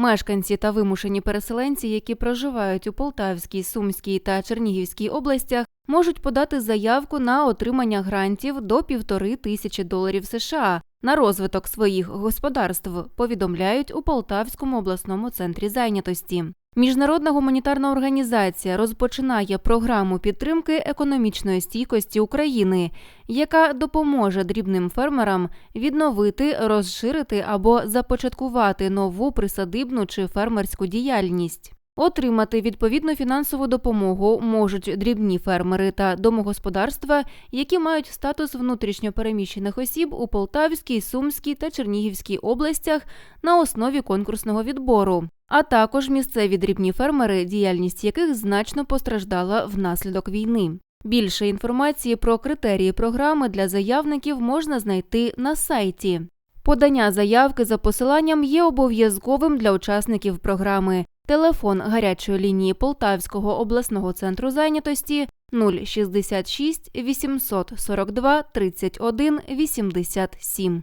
Мешканці та вимушені переселенці, які проживають у Полтавській, Сумській та Чернігівській областях, можуть подати заявку на отримання грантів до півтори тисячі доларів США на розвиток своїх господарств, повідомляють у Полтавському обласному центрі зайнятості. Міжнародна гуманітарна організація розпочинає програму підтримки економічної стійкості України, яка допоможе дрібним фермерам відновити, розширити або започаткувати нову присадибну чи фермерську діяльність. Отримати відповідну фінансову допомогу можуть дрібні фермери та домогосподарства, які мають статус внутрішньопереміщених осіб у Полтавській, Сумській та Чернігівській областях на основі конкурсного відбору, а також місцеві дрібні фермери, діяльність яких значно постраждала внаслідок війни. Більше інформації про критерії програми для заявників можна знайти на сайті. Подання заявки за посиланням є обов'язковим для учасників програми. Телефон гарячої лінії Полтавського обласного центру зайнятості 066 842 31 87.